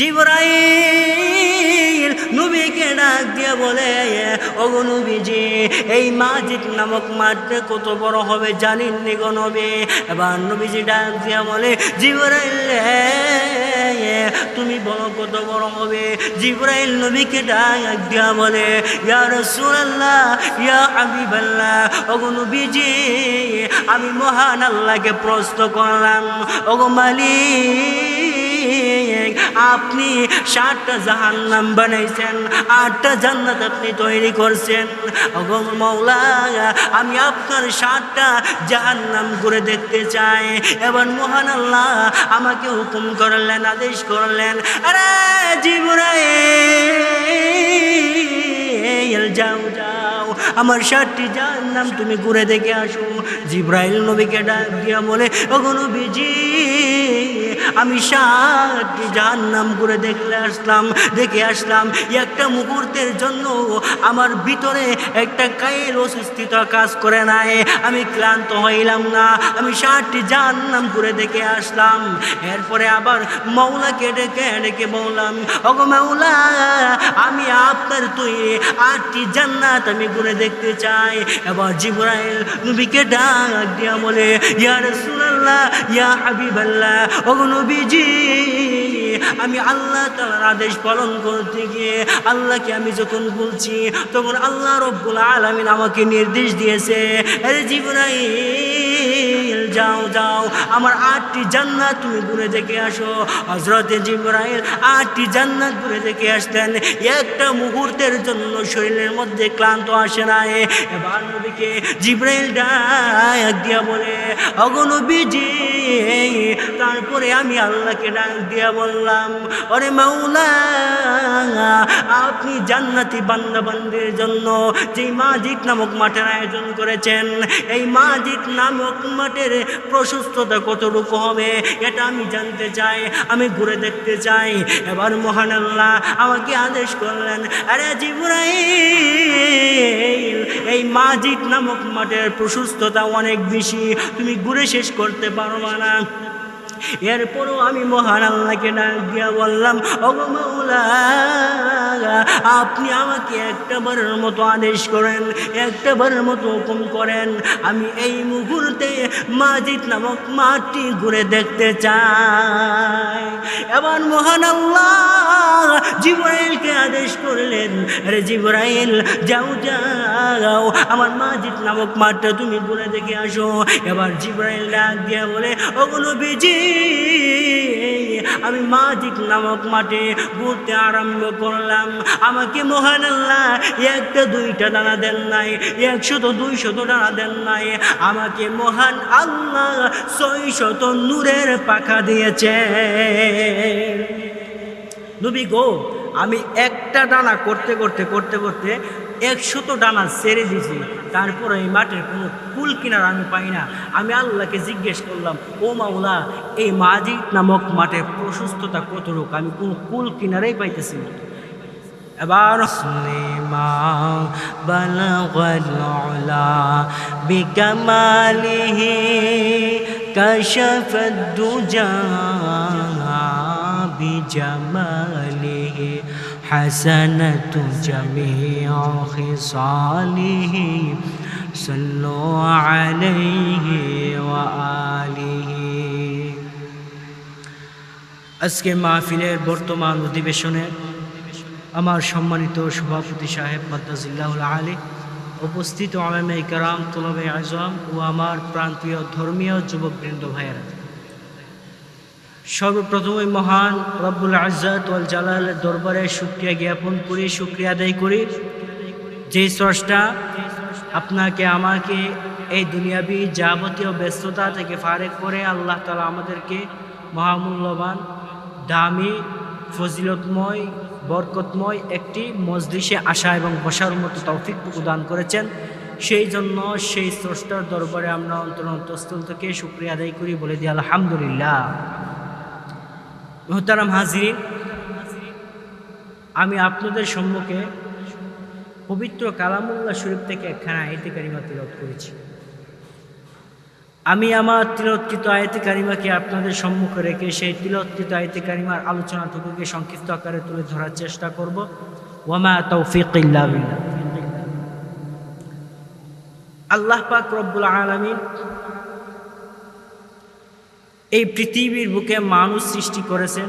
জিবরাইল, নবীকে ডাক দিয়ে বলে, ওগো নবীজি, এই মাজিদ নামক মাঠে কত বড় হবে জানেন নি গো নবী? এবার নবীজি ডাক দিয়ে বলে, জিবরাইল, তুমি বলো কত বড় হবে? জিবরাইল নবীকে ডাক দিয়া বলে, ইয়া রাসূলুল্লাহ, ইয়া হাবিবাল্লাহ, ওগো নবীজি, আমি মহান আল্লাহকে প্রশ্ন করলাম, ওগো মালিক আপনি সাতটা জাহান্নাম বানাইছেন, আটটা জান্নাত আপনি তৈরি করছেন। মৌলা আমি আপনার সাতটা জাহান্নাম করে দেখতে চাই। এবার মহান আল্লাহ আমাকে হুকুম করলেন, আদেশ করলেন, আরে জিবরাইল, যাও যাও, আমার সাতটি জাহান্নাম তুমি ঘুরে দেখে আসো। জিব্রাইল নবীকে ডাক দিয়া বলে, ওগো নবীজি আমি সাতটি নাম করে দেখলে আসলাম, দেখে আসলাম, একটা মুহূর্তের জন্য আমার ভিতরে একটা কায়ের অসুস্থিত কাজ করে নাই। আমি ক্লান্ত হইলাম না, আমি সাতটি নাম করে দেখে আসলাম। এরপরে আবার মৌলাকে ডেকে ডেকে বললাম, ওগো মৌলা, আমি আপনার তুই আটটি জান্নাত আমি ঘুরে দেখতে চাই। এবার জিব্রাইল নবীকে ডাক দিয়া বলে, ইয়া রাসূলুল্লাহ, ইয়া হাবিবাল্লাহ, ওগো নবীজি, আমি আল্লাহ তাআলার আদেশ পালন করতে গিয়ে আল্লাহকে আমি যখন বলছি, তখন আল্লাহ রব্বুল আলমিন আমাকে নির্দেশ দিয়েছে আরে জিব্রাইল, যাও যাও, আমার আটটি জান্নাত তুমি ঘুরে দেখে আসো। হজরতে জিব্রাইল আটটি জান্নাত ঘুরে দেখে আসতেন একটা মুহূর্তের জন্য শরীরের মধ্যে ক্লান্ত আসে না এবার নবীকে জিব্রাইল ডাক দিয়া বলে অগনবীজি তারপরে আমি আল্লাহকে ডাক দিয়া বললাম অরে মাওলা, আপনি জান্নাতি বান্দা বান্দের জন্য যে মাজিদ নামক মাঠের আয়োজন করেছেন, এই মাজিদ নামক মাঠের প্রশস্ততা কতটুকু হবে, এটা আমি জানতে চাই, আমি ঘুরে দেখতে চাই। এবার মহান আল্লাহ আমাকে আদেশ করলেন, আরে জিবরাইল, এই মাজিদ নামক মাঠের প্রশস্ততা অনেক বেশি, তুমি ঘুরে শেষ করতে পারবা না। এরপরও আমি মহান আল্লাহকে ডাক দিয়া বললাম, ওগো আপনি আমাকে একটা বারের মতো আদেশ করেন, একটা বারের মতো হুকুম করেন। আমি এই মুহূর্তে মাজিদ নামক মাটি ঘুরে দেখতে চাই। এবার মহান আল্লাহ জিব্রাইলকে আদেশ করলেন, আরে জিব্রাইল, যাও যাও, আমার মাজিদ নামক মাঠটা তুমি ঘুরে দেখে আসো। এবার জিব্রাইল ডাক দিয়া বলে ওগুলো বিজি আমি মাজিদ নামক মাঠে ঘুরতে আরম্ভ করলাম। আমাকে মহান আল্লাহ একটা, দুইটা দানা দেন নাই, একশত, দুইশত দানা দেন নাই। আমাকে মহান আল্লাহ ছয় শত নূরের পাখা দিয়েছে নবী গো, আমি একটা ডানা করতে করতে করতে করতে একশত ডানা সেরে দিয়েছি। তারপরে এই মাঠের কোনো কুল কিনার আমি পাই না। আমি আল্লাহকে জিজ্ঞেস করলাম, ও মাওলা, এই মাজি নামক মাঠের প্রশস্ততা কত রোগ আমি কোনো কুল কিনারেই পাইতেছি এবার বিকামালিহি কশফ দুজা بجماله حسنة جميع خصاله صلوا عليه وآله আজকে মাহফিলের বর্তমান অধিবেশনে আমার সম্মানিত সভাপতি সাহেব মাদ্দাজিল্লাহুল আলী উপস্থিত আলামে কারাম তলবে আজম ও আমার প্রান্তীয় ধর্মীয় যুবকবৃন্দ ভাইয়েরা সর্বপ্রথমে মহান রব্বুল আজাদ ওয়াল জালালের দরবারে শুক্রিয়া জ্ঞাপন করি, শুক্রিয়া আদায় করি। যে স্রষ্টা আপনাকে, আমাকে এই দুনিয়াবি যাবতীয় ব্যস্ততা থেকে ফারেক করে আল্লাহ তালা আমাদেরকে মহামূল্যবান, দামি, ফজিলতময়, বরকতময় একটি মজলিসে আসা এবং বসার মতো তৌফিক প্রদান করেছেন। সেই জন্য সেই স্রষ্টার দরবারে আমরা অন্তর অন্তঃস্থল থেকে শুক্রিয়া আদায় করি বলে দিই, আলহামদুলিল্লাহ। মোহতারাম হাজির আমি আপনাদের সম্মুখে পবিত্র কালামুল্লাহ শরীফ থেকে একখানা আইতে কারিমা তিরত করেছি আমি আমার তিলৎকৃত আয়তে কারিমাকে আপনাদের সম্মুখে রেখে সেই তিলৎকৃত আয়তে কারিমার আলোচনাটুকুকে সংক্ষিপ্ত আকারে তুলে ধরার চেষ্টা করব ওয়ামা তৌফিক। আল্লাহ পাক রব্বুল আলামিন এই পৃথিবীর বুকে মানুষ সৃষ্টি করেছেন।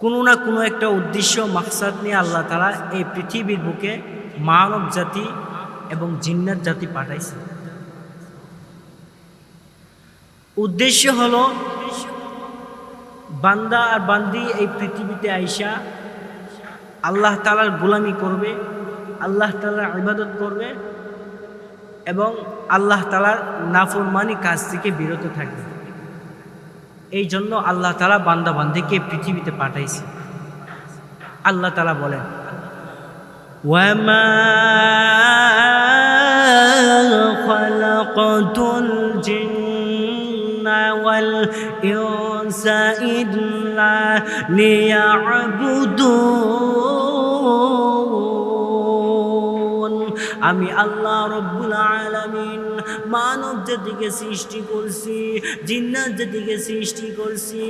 কোনো না কোনো একটা উদ্দেশ্য, মাকসাদ নিয়ে আল্লাহ তালা এই পৃথিবীর বুকে মানব জাতি এবং জিন্নার জাতি পাঠাইছে উদ্দেশ্য হল, বান্দা আর বান্দি এই পৃথিবীতে আইসা আল্লাহ তালার গোলামি করবে, আল্লাহ তালার ইবাদত করবে এবং আল্লাহ তালার নাফরমানি কাজ থেকে বিরত থাকবে। এই জন্য আল্লাহ তালা বান্দাবান্দিকে পৃথিবীতে পাঠাইছে। আল্লাহ তালা বলেন ইল্লা লিয়াবুদুন আমি আল্লাহ রব্বুল আলামিন মানব জাতিকে সৃষ্টি করছি, জিন্নাত জাতিকে সৃষ্টি করছি।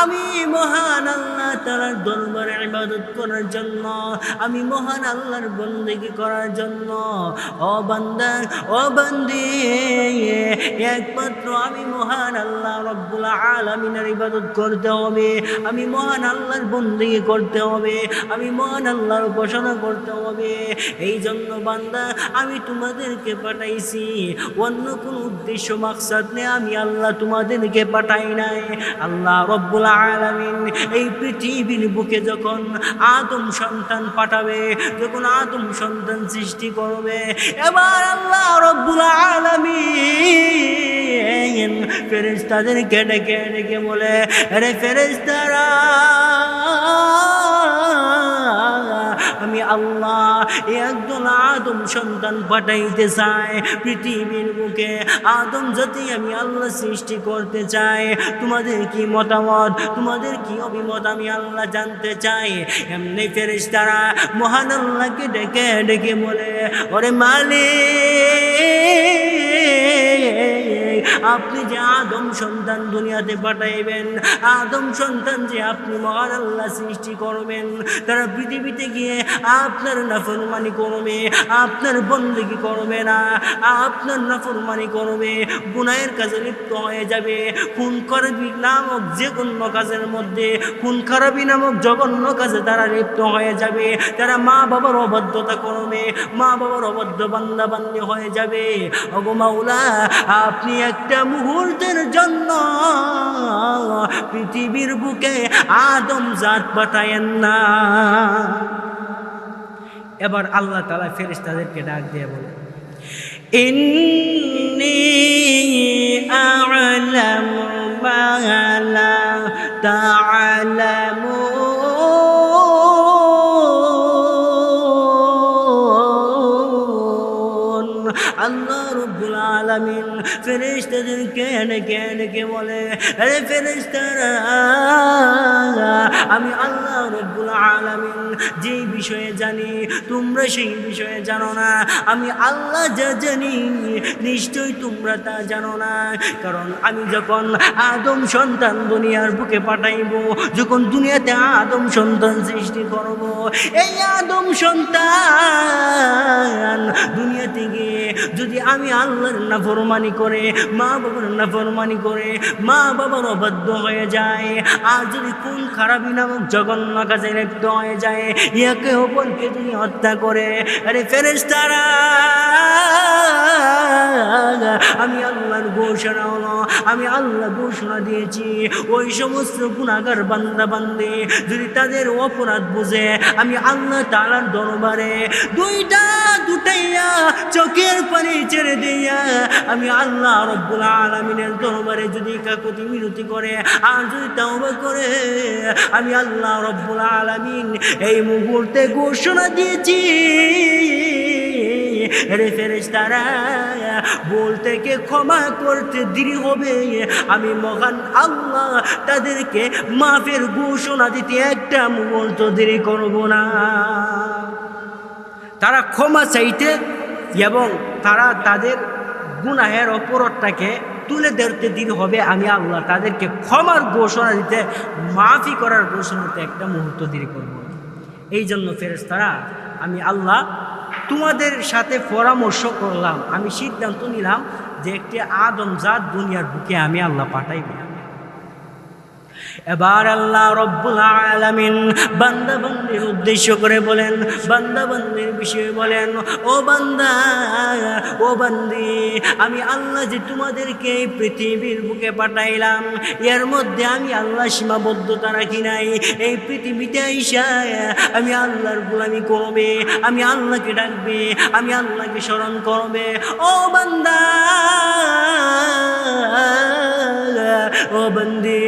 আমি মহান আল্লাহ তালার দরবারে ইবাদত করার জন্য, আমি মহান আল্লাহর বন্দেগী করার জন্য। ও বান্দা, ও একমাত্র আমি মহান আল্লাহ রব্বুল আলামিনের ইবাদত করতে হবে, আমি মহান আল্লাহর বন্দেগী করতে হবে, আমি মহান আল্লাহর উপাসনা করতে হবে। এই জন্য বান্দা আমি তোমাদেরকে পাঠাইছি। অন্য কোন উদ্দেশ্য, মাকসাদ নেই, আমি আল্লাহ তোমাদেরকে পাঠাই নাই। আল্লাহ রব্বুল আলামিন এই পৃথিবীর বুকে যখন আদম সন্তান পাঠাবে, যখন আদম সন্তান সৃষ্টি করবে, এবার আল্লাহ রব্বুল আলামিন ফেরেশতাদেরকে ডেকে ডেকে বলে আরে ফেরেশতারা আমি আল্লাহ একজন আদম সন্তান পাঠাইতে চাই পৃথিবীর বুকে আদম জাতি আমি আল্লাহ সৃষ্টি করতে চাই। তোমাদের কি মতামত? তোমাদের কি অভিমত? আমি আল্লাহ জানতে চাই। এমনি ফেরেস তারা মহান আল্লাহকে ডেকে ডেকে বলে, ওরে মালিক আপনি যে আদম সন্তান দুনিয়াতে পাঠাইবেন, আদম সন্তান যে আপনি মহান আল্লাহ সৃষ্টি করবেন, তারা পৃথিবীতে গিয়ে আপনার নাফরমানি করবে, আপনার বন্দিগি করবে না, আপনার নাফরমানি করবে গুনায়ের কাজে লিপ্ত হয়ে যাবে। খুন করবি নামক যে কোনো কাজের মধ্যে, খুন খারাপি নামক জঘন্য কাজে তারা লিপ্ত হয়ে যাবে। তারা মা বাবার অবাধ্যতা করবে মা বাবার অবাধ্য বান্দা বান্দি হয়ে যাবে। অগো মাওলা, আপনি একটা মুহূর্তের জন্য পৃথিবীর বুকে আদম জাত পাঠায়েন না। এবার আল্লাহ তালা ফেরেস তাদেরকে ডাক দিয়ে বলে আ'লামু মা লা তা'লামুন আল্লাহ রব্বুল আলামিন ফেরেশতাদেরকে ডেকে ডেকে বলে, আরে ফেরেশতারা, আমি আল্লাহ রব্বুল আলামিন যে বিষয়ে জানি, তোমরা সেই বিষয়ে জানো না। আমি আল্লাহ যা জানি, নিশ্চয়ই তোমরা তা জানো না। কারণ আমি যখন আদম সন্তান দুনিয়ার বুকে পাঠাইব, যখন দুনিয়াতে আদম সন্তান সৃষ্টি করব, এই আদম সন্তান দুনিয়াতে গিয়ে যদি আমি আল্লাহর নাফরমানি করে মা বাবার নাফরমানি করে, মা বাবার অবাধ্য হয়ে যায়। আর যদি কোন খারাপই নামক জঘন্য কাজে লিপ্ত হয়ে যায় ইয়াকে অপরকে যদি হত্যা করে। আরে ফেরেস্তারা আমি আল্লাহর ঘোষণা হলো, আমি আল্লাহ ঘোষণা দিয়েছি। ওই সমস্ত গুণাগার বান্দা বান্দে, যদি তাদের অপরাধ বুঝে, আমি আল্লাহ তালার দরবারে দুইটা দুটাইয়া চোখের পানি ছেড়ে দিয়া আমি আল্লাহ রব্বুল আলমিনের দরবারে যদি কাকুতি মিনতি করে, আর যদি তাওবা করে, আমি আল্লাহ রব্বুল আলমিন এই মুহূর্তে ঘোষণা দিয়েছি। রে ফেরেশতারা বলতে কে ক্ষমা করতে দেরি হবে। আমি মহান আল্লাহ, তাদেরকে মাফের ঘোষণা দিতে একটা মুহূর্ত দেরি করব না। তারা ক্ষমা চাইতে এবং তারা তাদের গুনাহের অপরাধটাকে তুলে ধরতে দিন হবে। আমি আল্লাহ তাদেরকে ক্ষমার ঘোষণা দিতে, মাফি করার ঘোষণা দিতে একটা মুহূর্ত দেরি করব। এই জন্য ফেরেস্তারা আমি আল্লাহ তোমাদের সাথে পরামর্শ করলাম। আমি সিদ্ধান্ত নিলাম যে একটি আদম জাত দুনিয়ার বুকে আমি আল্লাহ পাঠাইব। এবার আল্লাহ রব্বুল আলামিন বান্দা উদ্দেশ্য করে বলেন বান্দা বান্দির বিষয়ে বলেন, ও বান্দা, ও বান্দি, আমি আল্লাহ যে তোমাদেরকে এই পৃথিবীর বুকে পাঠাইলাম, এর মধ্যে আমি আল্লাহ সীমাবদ্ধতা রাখি নাই। এই পৃথিবীতে আইসা আমি আল্লাহর গোলামি করবে, আমি আল্লাহকে ডাকবে, আমি আল্লাহকে স্মরণ করবে। ও বান্দা ও বন্দি,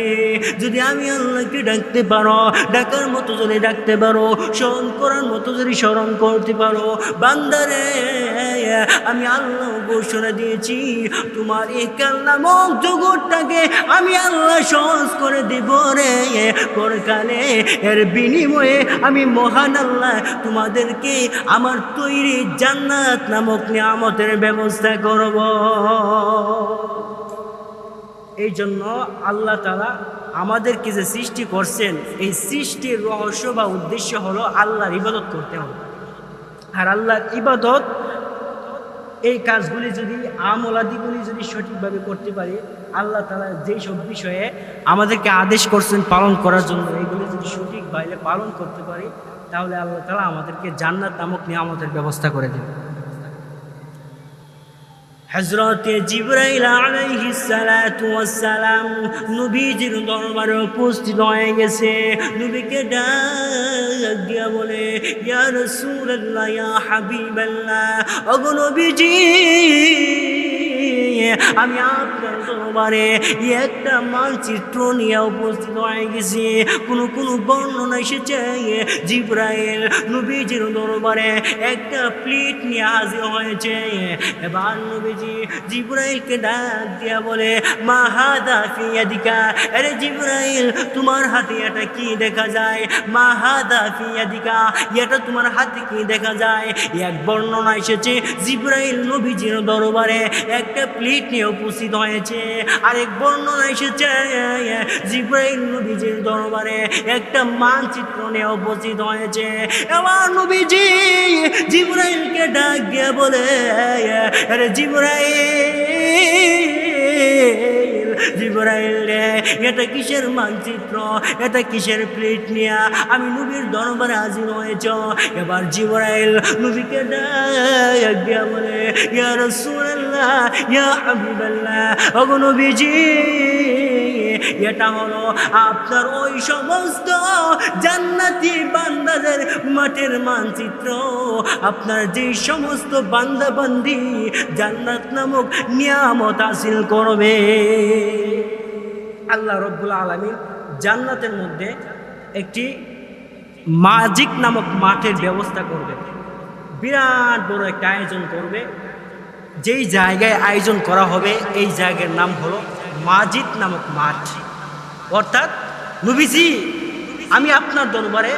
যদি আমি আল্লাহকে ডাকতে পারো, ডাকার মতো যদি ডাকতে পারো, স্মরণ করার মতো যদি স্মরণ করতে পারো, বান্দারে, আমি আল্লাহ ঘোষণা দিয়েছি, তোমার এই নামক জগৎটাকে আমি আল্লাহ সহজ করে দেব রে। পরকালে এর বিনিময়ে আমি মহান আল্লাহ তোমাদেরকে আমার তৈরি জান্নাত নামক নিয়ামতের ব্যবস্থা করব। এই জন্য আল্লাহ তালা আমাদেরকে যে সৃষ্টি করছেন, এই সৃষ্টির রহস্য বা উদ্দেশ্য হলো আল্লাহর ইবাদত করতে হবে। আর আল্লাহর ইবাদত, এই কাজগুলি যদি, আমলাদিগুলি যদি সঠিকভাবে করতে পারি, আল্লাহ তালা যেই সব বিষয়ে আমাদেরকে আদেশ করছেন পালন করার জন্য এইগুলি যদি সঠিক সঠিকভাবে পালন করতে পারি, তাহলে আল্লাহ তালা আমাদেরকে জান্নাত নামক নিয়ামতের ব্যবস্থা করে দেবে হজরতে জিব্রাইল আলাইহিস সালাতু ওয়াস সালাম নবীজির দরবারে উপস্থিত হয়ে গেছে। নবীকে ডাক দিয়া বলে, ইয়া রাসূলুল্লাহ, ইয়া হাবিবাল্লাহ ওগো নবীজি, আমি আপনার দরবারে একটা মানচিত্র নিয়ে উপস্থিত হয়ে গেছি। কোনো কোনো বর্ণনা এসেছে জিব্রাইল নবীজির দরবারে একটা প্লেট নিয়ে হাজির হয়েছে। এবার নবীজি জিব্রাইলকে ডাক দিয়া বলে, মা হাদা ফিয়াদিকা আরে জিব্রাইল, তোমার হাতে এটা কি দেখা যায়? মা হাদা ফিয়াদিকা এটা তোমার হাতে কি দেখা যায়? এক বর্ণনা এসেছে জিব্রাইল নবীজির দরবারে একটা প্লেট নিয়ে উপস্থিত হয়েছে। আরেক বর্ণনা এসেছে, জিব্রাইল নবীজির দরবারে একটা মানচিত্র নিয়ে উপস্থিত হয়েছে। এবার নবীজি জিব্রাইলকে ডাক দিয়ে বলে, আরে জিব্রাইল জিব্রাইল রে, এটা কিসের মানচিত্র? এটা কিসের প্লেট নিয়া? আমি নবীর দরবারে হাজির হয়েছ। এবার জিব্রাইল নবীকে ডাক দিয়া বলে, ইয়া রাসূলুল্লাহ এটা হলো আপনার ওই সমস্ত জান্নাতি বান্দাদের মাঠের মানচিত্র। আপনার যে সমস্ত বান্দা বান্দি জান্নাত নামক নিয়ামত হাসিল করবে। আল্লাহ রব্বুল আলমী জান্নাতের মধ্যে একটি মাজিক নামক মাঠের ব্যবস্থা করবে। বিরাট বড় একটা আয়োজন করবে। যেই জায়গায় আয়োজন করা হবে, এই জায়গার নাম হলো মাজিদ নামক মাঠ। অর্থাৎ নবীজি, আমি আপনার দরবারে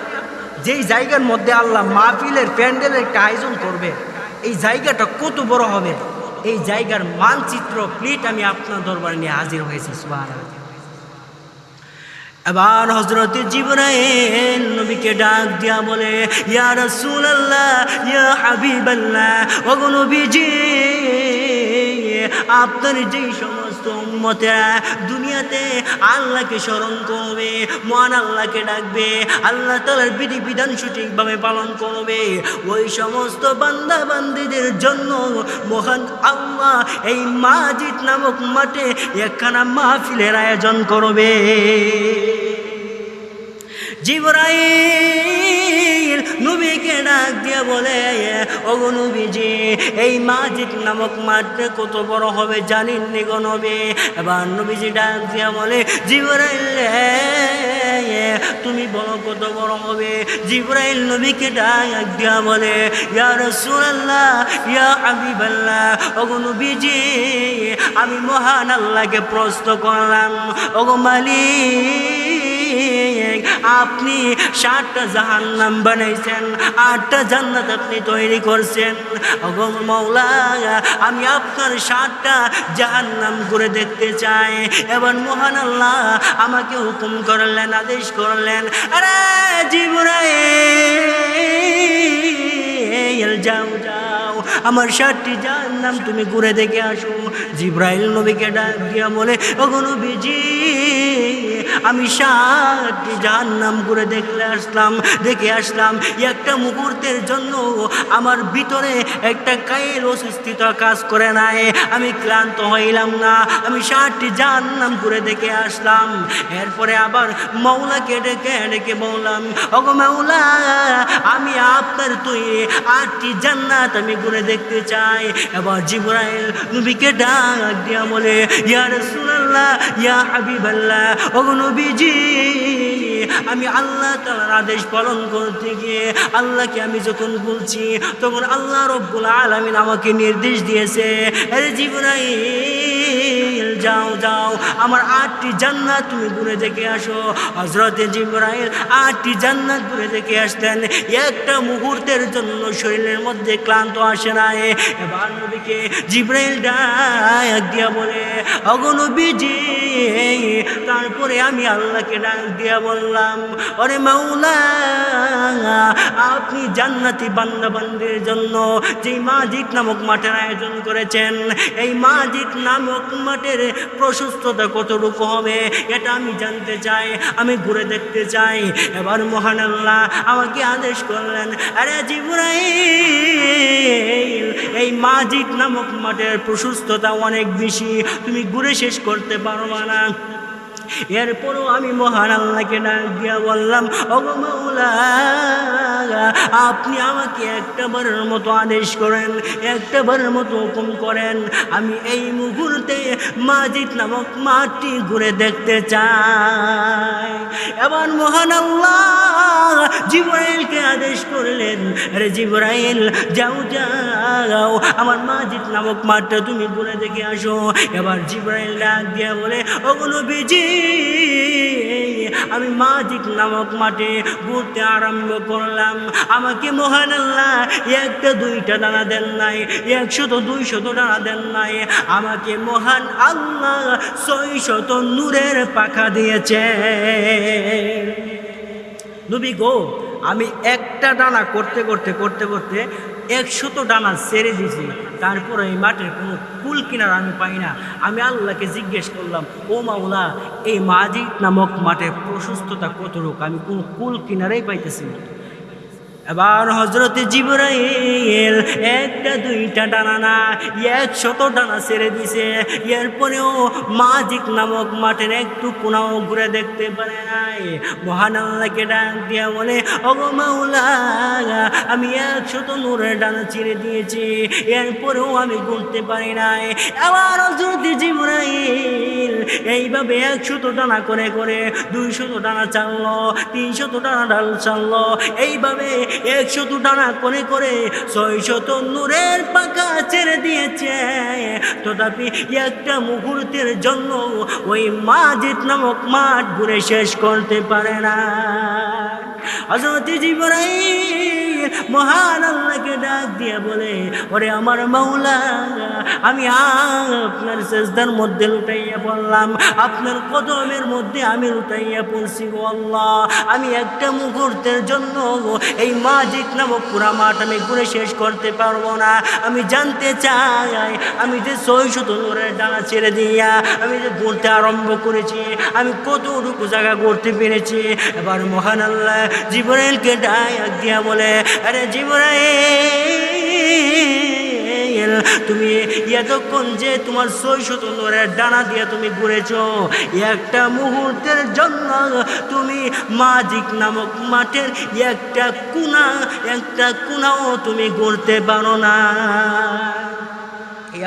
যেই জায়গার মধ্যে আল্লাহ মাহফিলের প্যান্ডেলের একটা আয়োজন করবে, এই জায়গাটা কত বড় হবে? এই জায়গার মানচিত্র, প্লিট আমি আপনার দরবারে নিয়ে হাজির হয়েছি সুবাহ এবার হজরত জিবরাইল নবীকে ডাক দিয়া বলে, ইয়া রাসূলুল্লাহ, ইয়া হাবিবাল্লাহ, ওগো নবীজি, আপনার যেই সমস্ত উম্মতেরা দুনিয়াতে আল্লাহকে স্মরণ করবে, মহান আল্লাহকে ডাকবে, আল্লাহ তালার বিধি বিধান সঠিকভাবে পালন করবে। ওই সমস্ত বান্দা বান্দিদের জন্য মহান আল্লাহ এই মাজিদ নামক মাঠে একখানা মাহফিলের আয়োজন করবে। জিবরাইল নবীকে ডাক দিয়ে বলে, ওগো নবীজি, এই মাজিদ নামক মাঠে কত বড় হবে জানেন নি গো নবী? এবার নবীজি ডাক দিয়ে বলে, জিবরাইল তুমি বলো কত বড় হবে? জিবরাইল নবীকে ডাক দিয়া বলে, ইয়া রাসূলুল্লাহ, ইয়া হাবিবাল্লাহ, ওগো নবীজি, আমি মহান আল্লাহকে প্রশ্ন করলাম, ওগো মালিক, আপনি সাতটা জাহান্নাম বানাইছেন, আটটা জান্নাত আপনি তৈরি করছেন। মৌলা আমি আপনার সাতটা জাহান্নাম করে দেখতে চাই। এবার মহান আল্লাহ আমাকে হুকুম করলেন, আদেশ করলেন, আরে জিবরাইল, যাও যাও। আমার সাতটি যার নাম তুমি ঘুরে দেখে আসো। জিব্রাইল নবীকে ডাক দিয়া বলে ওগো নবীজি, আমি সাতটি যার নাম ঘুরে দেখলে আসলাম, দেখে আসলাম। একটা মুহূর্তের জন্য আমার ভিতরে একটা কায়ের অসুস্থিত কাজ করে নাই। আমি ক্লান্ত হইলাম না। আমি ষাটটি নাম ঘুরে দেখে আসলাম। এরপরে আবার মৌলাকে ডেকে ডেকে বললাম ওগো মৌলা, আমি আপনার তুই আটটি জান্নাত আমি ঘুরে দেখতে চাই এবার জিব্রাইল নবীকে ডাক দিয়া বলে, ইয়া রাসূলুল্লাহ, ইয়া হাবিবাল্লাহ, ওগো নবীজি, আমি আল্লাহ তাআলার আদেশ পালন করতে গিয়ে আল্লাহকে আমি যখন বলছি, তখন আল্লাহ রব্বুল আলামিন আমাকে নির্দেশ দিয়েছে। আরে জিব্রাইল যাও যাও। আমার আটটি জান্নাত তুমি ঘুরে দেখে আসো। হজরতে জিব্রাইল আটটি জান্নাত ঘুরে দেখে আসতেন একটা মুহূর্তের জন্য শরীরের মধ্যে ক্লান্ত আসে না এবার নবীকে জিব্রাইল ডাক দিয়া বলে অগনবীজি তারপরে আমি আল্লাহকে ডাক দিয়া বললাম অরে মাওলা, আপনি জান্নাতি বান্দা বান্দের জন্য যেই মাজিদ নামক মাঠের আয়োজন করেছেন, এই মাজিদ নামক মাঠের প্রশস্ততা কতটুকু হবে, এটা আমি জানতে চাই, আমি ঘুরে দেখতে চাই। এবার মহান আল্লাহ আমাকে আদেশ করলেন, আরে জিবরাইল, এই মাজিদ নামক মাঠের প্রশস্ততা অনেক বেশি, তুমি ঘুরে শেষ করতে পারবা না। এরপরও আমি মহান আল্লাহকে ডাক দিয়া বললাম, ওগো আপনি আমাকে একটা বারের মতো আদেশ করেন একটা বারের মতো হুকুম করেন। আমি এই মুহূর্তে মাজিদ নামক মাটি ঘুরে দেখতে চাই। এবার মহান আল্লাহ জিব্রাইলকে আদেশ করলেন, আরে জিব্রাইল, যাও যাও, আমার মাজিদ নামক মাঠটা তুমি ঘুরে দেখে আসো। এবার জিব্রাইল ডাক দিয়া বলে ওগুলো বিজি আমি মাজিদ নামক মাঠে ঘুরতে আরম্ভ করলাম। আমাকে মহান আল্লাহ একটা দুইটা দানা দেন নাই, একশত, দুইশত দানা দেন নাই। আমাকে মহান আল্লাহ ছয় শত নূরের পাখা দিয়েছে নবী গো, আমি একটা ডানা করতে করতে করতে করতে একশত ডানা ছেড়ে দিছি তারপর এই মাঠের কোনো কুল কিনার আমি পাই না। আমি আল্লাহকে জিজ্ঞেস করলাম, ও মাওলা, এই মাজিদ নামক মাঠের প্রশস্ততা কতটুকু আমি কোনো কুল কিনারেই পাইতেছি না। এবার হজরতে জিবরাইল একটা, দুইটা ডানা না, একশত ডানা ছেড়ে দিছে। এরপরেও মাজিক নামক মাঠের একটু কোনাও ঘুরে দেখতে পারে নাই। মহান আল্লাহকে ডাক দিয়া বলে, ওগো মাওলা, আমি একশত নূরের ডানা ছেড়ে দিয়েছি, এরপরেও আমি ঘুরতে পারি নাই। আবার হজরতে জিবরাইল এইভাবে একশত ডানা করে করে দুইশত ডানা চাললো, তিনশত ডানা ডাল চাললো। এইভাবে একশত ডানা করে করে ছয়শত নূরের পাকা ছেড়ে দিয়েছে। তথাপি একটা মুহূর্তের জন্য ওই মাজিদ নামক মাঠ ঘুরে শেষ করতে পারে না। হজরত জীবরাই মহান আল্লাহকে ডাক দিয়ে বলে, ওরে আমার মাওলা, আমি আপনার চেষ্টার মধ্যে লুটাইয়া পড়লাম। আপনার কদমের মধ্যে আমি লুটাইয়া পড়ছি গো আল্লাহ। আমি একটা মুহূর্তের জন্য এই মাজিক নামক পুরা মাঠ আমি ঘুরে শেষ করতে পারব না। আমি জানতে চাই, আমি যে ছয়শত নূরের ডানা ছেড়ে দিয়া, আমি যে ঘুরতে আরম্ভ করেছি, আমি কতটুকু জায়গা ঘুরতে পেরেছি। এবার মহান আল্লাহ জীবনের জীবনেলকে ডাক দিয়া বলে, আরে জীবনাইল তুমি এতক্ষণ যে তোমার ছয়শত নূরের ডানা দিয়ে তুমি ঘুরেছ, একটা মুহূর্তের জন্য তুমি মাজিক নামক মাঠের একটা কুনা, একটা কুনাও তুমি ঘুরতে পারো না।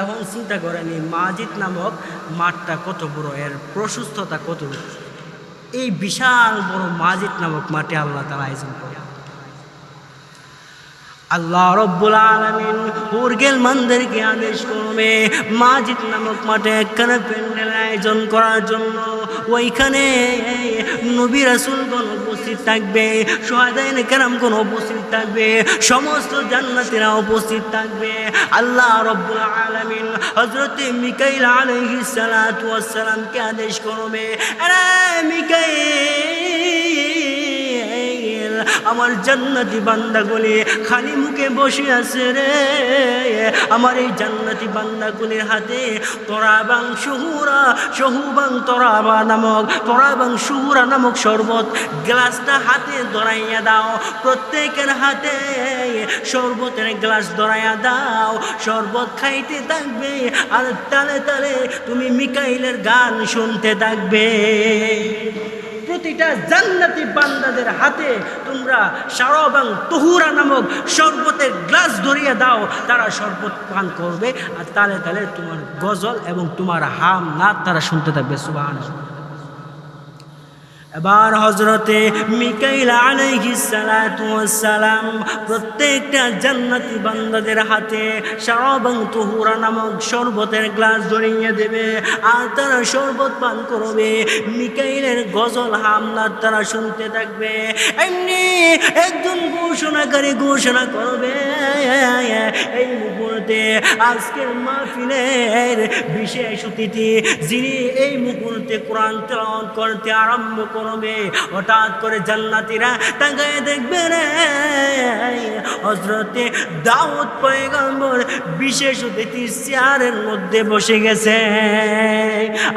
এখন চিন্তা করেন, এই মাজিদ নামক মাঠটা কত বড়, এর প্রশস্ততা কত? এই বিশাল বড় মাজিদ নামক মাঠে আল্লাহ তারা আয়োজন করে আল্লাহ রব্বুল আলমিন উর্গেল মন্দিরকে আদেশ করবে, মাজিদ নামক মাঠে একখানে প্যান্ডেল আয়োজন করার জন্য। ওইখানে নবী রাসুলগণ উপস্থিত থাকবে সোহাদাইন কেরামগণ উপস্থিত থাকবে, সমস্ত জান্নাতিরা উপস্থিত থাকবে। আল্লাহ রব্বুল আলমিন হজরত মিকাইল আলহিস সালাতামকে আদেশ করবে মিকাইল! আমার জান্নাতি বান্দাগুলি খালি মুখে বসে আছে রে। আমার এই জান্নাতি বান্দাগুলির হাতে তোরাবাং সুহুরা সহুবাং তোরাবা নামক তোরাবাং সুহুরা নামক শরবত গ্লাসটা হাতে ধরাইয়া দাও। প্রত্যেকের হাতে শরবতের গ্লাস ধরাইয়া দাও। শরবত খাইতে থাকবে আর তালে তালে তুমি মিকাইলের গান শুনতে থাকবে। প্রতিটা জান্নাতি বান্দাদের হাতে তোমরা সারবাং তহুরা নামক শরবতের গ্লাস ধরিয়ে দাও, তারা শরবত পান করবে। আর তালে তালে তোমার গজল এবং তোমার হাম নাথ তারা শুনতে থাকবে সুবাহ এবার হজরতে মিকাইল আলাইহিস সালাতু সালাম প্রত্যেকটা জান্নাতি বান্দাদের হাতে শারাবাং তুহুরা নামক শরবতের গ্লাস ধরিয়ে দেবে আর তারা শরবত পান করবে। মিকাইলের গজল হামলার তারা শুনতে থাকবে। এমনি একজন ঘোষণাকারী ঘোষণা করবে, এই মুহূর্তে আজকের মাহফিলের বিশেষ অতিথি যিনি এই মুহূর্তে কোরআন তেলাওয়াত করতে আরম্ভ করবে হঠাৎ করে জান্নাতীরা তাকায় দেখবে রে হজরতে দাউদ পয়গম্বর বিশেষ অতিথি চেয়ারের মধ্যে বসে গেছে।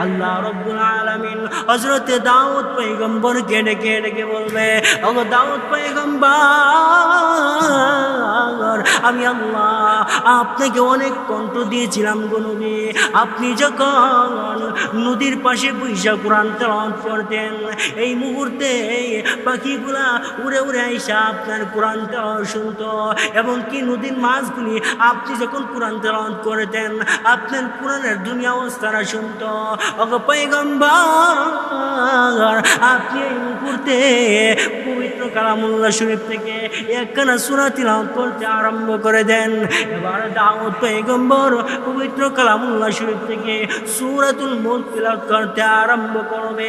আল্লাহ রব্বুল আলামিন হজরতে দাউদ পয়গম্বর কেটে কেটে কে বলবে, ও দাউদ পয়গম্বর, আমি আল্লাহ আপনাকে অনেক কণ্ঠ দিয়েছিলাম গো আপনি যখন নদীর পাশে বৈশা কোরআন তেলাওয়াত করতেন এই মুহূর্তে পাখিগুলা উড়ে উড়ে আইসা আপনার কোরআন তেলাওয়াত শুনতো। এবং কি নদীর মাছগুলি আপনি যখন কোরআন তেলাওয়াত করতেন, আপনার কোরআনের দুনিয়া অবস্থারা শুনতো। অগ পয়গম্বর, আপনি এই মুহূর্তে পবিত্র কালামুল্লাহ শরীফ থেকে একখানা সুরা তিলাওয়াত করতে আরম্ভ করে দেন। এবার দাউদ পয়গম্বর পবিত্র কালামুল্লাহ শরীফ থেকে সূরাতুল মুলক তিলাওয়াত করতে আরম্ভ করবে।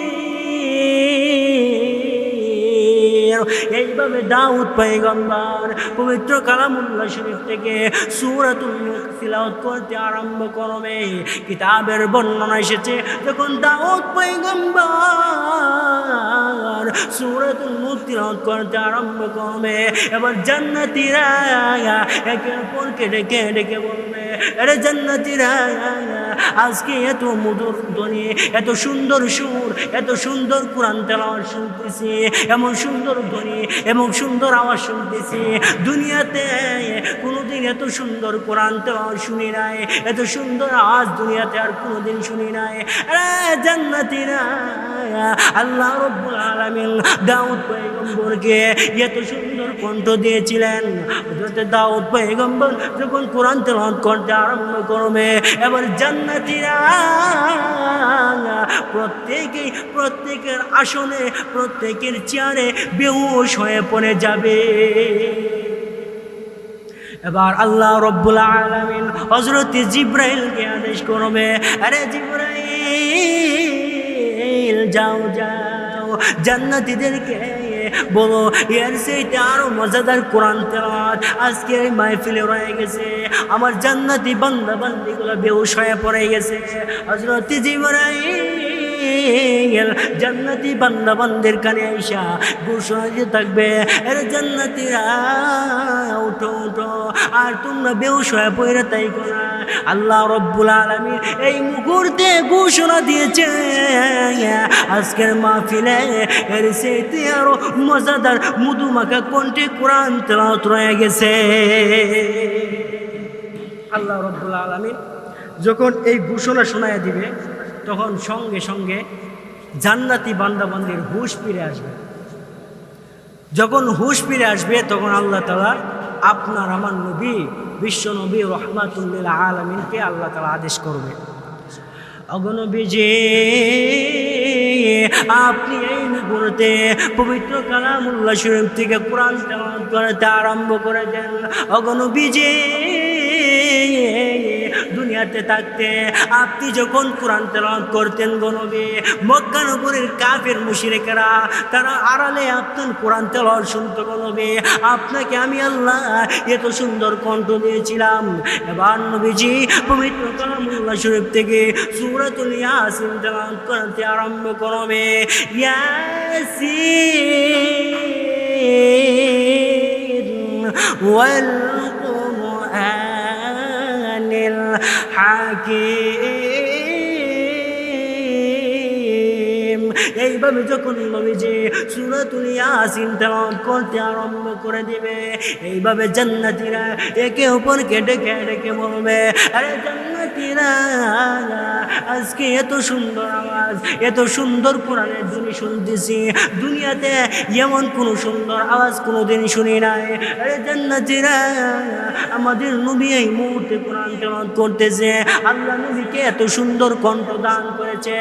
এইভাবে দাউদ পয়গম্বর পবিত্র কালামুল্লাহ শরীফ থেকে সূরাতুল করতে আরম্ভ করবে। কিতাবের বর্ণনা এসেছে, যখন দাউদ পয়গম্বর সূরাতুল মুলক তিলাওয়াত করতে আরম্ভ করবে, এবার জান্নাতীরা একে অপরকে ডেকে ডেকে বলবে আরে জান্নাতীরা আজকে এত মধুর ধ্বনি, এত সুন্দর সুর, এত সুন্দর কোরআন তেলাওয়াত শুনতেছি, এমন সুন্দর ধ্বনি এবং সুন্দর আওয়াজ শুনতেছি। দুনিয়াতে কোনোদিন এত সুন্দর কোরআন তেলাওয়াত শুনি নাই, এত সুন্দর আওয়াজ দুনিয়াতে আর কোনোদিন শুনি নাই। আরে জান্নাতীরা আল্লাহ রব্বুল আলামিন দাউদ পয়গম্বরকে এত সুন্দর কণ্ঠ দিয়েছিলেন। দাউদ পয়গম্বর যখন কোরআন তেলাওয়াত করতে আরম্ভ করবে, এবার জান্নাতীরা প্রত্যেকেই প্রত্যেকের আসনে, প্রত্যেকের চেয়ারে বেহুশ হয়ে পড়ে যাবে। এবার আল্লাহ রব্বুল আলামিন হযরত জিব্রাইলকে আদেশ করবে, আরে জিব্রাইল যাও যাও, জান্নাতীদেরকে বলো, এর সেইটা আরও মজাদার কোরআন তেলাওয়াত আজকে এই মাহফিলে রয়ে গেছে। আমার জান্নাতি বান্দা বান্দিগুলো হয়ে পড়ে গেছে। হজরত জিব্রাইল জান্নাতি বান্দা বান্দের কানে আইসা ঘোষণা দিয়ে থাকবে। এর জান্নাতিরা উঠো উঠো আর তোমরা হয়ে পড়ে তাই করা আল্লাহ রব্বুল আলমী এই মুহূর্তে ঘোষণা দিয়েছে, আজকের মাহফিলে এর সেইতে আরও মজাদার মধুমাখা কণ্ঠে কোরআন তেলাওয়াত রয়ে গেছে। আল্লাহ রব্বুল আলমী যখন এই ঘোষণা শোনায় দিবে তখন সঙ্গে সঙ্গে জান্নাতি বান্দাবান্দির হুশ ফিরে আসবে। যখন হুশ ফিরে আসবে, তখন আল্লাহ তালা আপনার আমার নবী, বিশ্ব নবী রহমাতুল্লিল আলমিনকে আল্লাহ তালা আদেশ করবে। অগণবীজে আপনি এই মুহূর্তে পবিত্র কালামুল্লাহ শরীফ থেকে কোরআন তেলাওয়াত করতে আরম্ভ করে দেন অগণবীজে দুনিয়াতে থাকতে, আপনি যখন কোরআন তেলাওয়াত করতেন গনবে মক্কানগরের কাফের মুশরিকেরা, তারা আড়ালে আপনার কোরআন তেলাওয়াত শুনতে গনবে আপনাকে আমি আল্লাহ এত সুন্দর কণ্ঠ দিয়েছিলাম। এবার নবীজি পবিত্র কালামুল্লাহ শরীফ থেকে সূরাতুল ইয়াসিন তেলাওয়াত করতে আরম্ভ করবে ইয়াসিন ওয়াল হাকিম এইভাবে যখন নবীজি সুরাতুল ইয়াসিন তেলাওয়াত করতে আরম্ভ করে দিবে, এইভাবে জান্নাতীরা একে অপরকে ডেকে ডেকে বলবে, আরে জান্নাতীরা আজকে এত সুন্দর আওয়াজ, এত সুন্দর কোরআনের ধ্বনি শুনতেছি। দুনিয়াতে এমন কোনো সুন্দর আওয়াজ কোনোদিন শুনি নাই। আরে জান্নাতীরা, আমাদের নবী এই মুহূর্তে কোরআন তেলাওয়াত করতেছে। আল্লাহ নবীকে এত সুন্দর কণ্ঠ দান করেছে।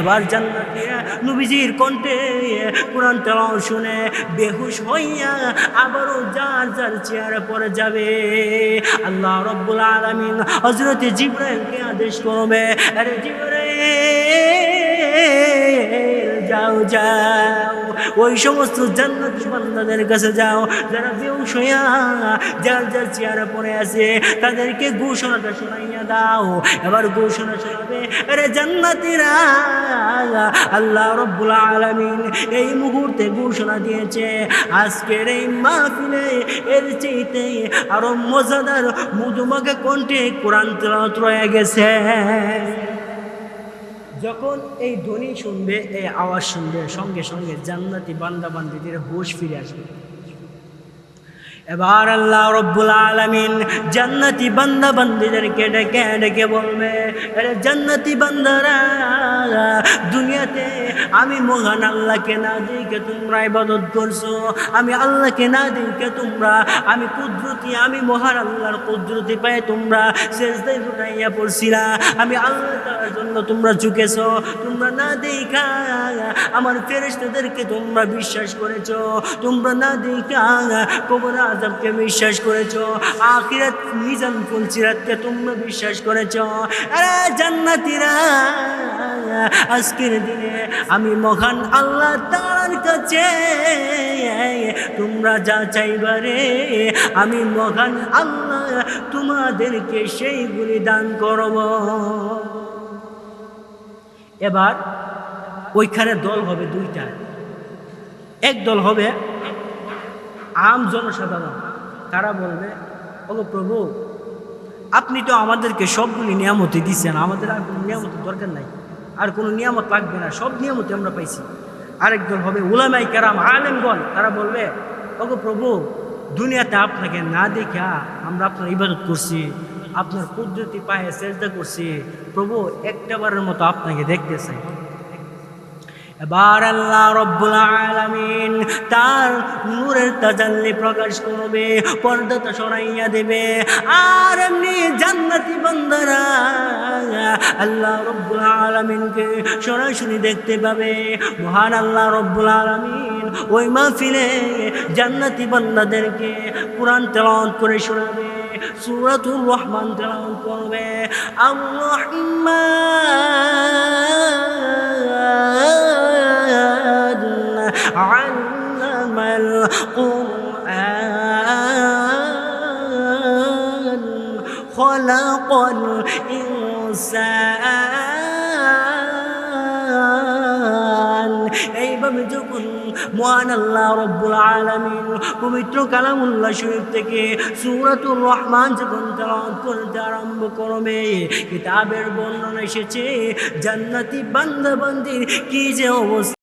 এবার জান্নাতীরা নবীজির কণ্ঠে কোরআন তেলাওয়াত শুনে বেহুশ হইয়া আবারও যার যার চেয়ারে পড়ে যাবে। আল্লাহ রব্বুল আলামিন হযরত জিব্রাইলকে আদেশ করবে, আরে যাও যাও। ওই সমস্ত জান্নাতি বান্দাদের কাছে যাও, যারা বেউস হইয়া যার যার চেয়ারে পড়ে আছে, তাদেরকে ঘোষণাটা শোনাইয়া দাও। এবার ঘোষণা শোনাবে আরে জান্নাতিরা, আল্লাহ রব্বুল আলামিন এই মুহূর্তে ঘোষণা দিয়েছে, আজকের এই মাহফিলে এর চাইতে আরও মজাদার মধুমাখা কণ্ঠে কোরআন রয়ে গেছে। যখন এই ধ্বনি শুনবে এই আওয়াজ শুনবে সঙ্গে সঙ্গে জান্নাতি বান্দাবান্দিদের হুশ ফিরে আসবে। এবার আল্লাহ রব্বুল আলামিন জান্নাতি বান্দা বান্দিদেরকে ডেকে ডেকে বলবে, আরে জান্নাতি বান্দারা, দুনিয়াতে আমি মহান আল্লাহকে না দিকে তোমরা ইবাদত করছ, আমি আল্লাহকে না দিকে তোমরা, আমি কুদরতি, আমি মহান আল্লাহর কুদরতি পায়ে তোমরা শেষদাই উঠাইয়া পড়ছিলা, আমি আল্লাহ তাআলার জন্য তোমরা ঝুঁকেছো, তোমরা না দেখা আমার ফেরেশতাদেরকে তোমরা বিশ্বাস করেছ, তোমরা না দেখা কবর আজবকে বিশ্বাস করেছ, আখিরাত মিজান ফুলসিরাতকে তোমরা বিশ্বাস করেছ। আরে জান্নাতীরা, আজকের দিনে আমি মহান আল্লাহ তার কাছে, তোমরা যা চাইবারে আমি মহান আল্লাহ তোমাদেরকে সেইগুলি দান করব। এবার ওইখানে দল হবে দুইটা। এক দল হবে আম জনসাধারণ, তারা বলবে ওগো প্রভু আপনি তো আমাদেরকে সবগুলি নিয়ামতি দিচ্ছেন আমাদের আর কোনো নিয়ামতের দরকার নাই, আর কোনো নিয়ামত লাগবে না, সব নিয়ামতি আমরা পাইছি। আরেক দল হবে উলামাই কেরাম, আলেমগণ, তারা বলবে ওগো প্রভু দুনিয়াতে আপনাকে না দেখা আমরা আপনার ইবাদত করছি, আপনার কুদরতি পায়ে চেষ্টা করছি, প্রভু, একটাবারের মতো আপনাকে দেখতে চাই। এবার আল্লাহ রব্বুল আলামিন তার নূরের তাজাল্লি প্রকাশ করবে, পর্দাটা সরাইয়া দেবে। আর এমনি জান্নাতি বান্দারা আল্লাহ রব্বুল আলামিনকে সরাসরি দেখতে পাবে। মহান আল্লাহ রব্বুল আলামিন ওই মাহফিলে জান্নাতি বান্দাদেরকে কোরআন তেলাওয়াত করে শোনাবে, সূরাতুর রহমান তেলাওয়াত করবে। রহমান علم القرآن خلق الإنسان এইভাবে যখন মহান আল্লাহ রব্বুল আলামিন পবিত্র কালামুল্লাহ শরীফ থেকে সূরাতুর রহমান যখন তেলাওয়াত করতে আরম্ভ করবে কিতাবের বর্ণনা এসেছে জান্নাতি বান্দা বান্দির কি যে অবস্থা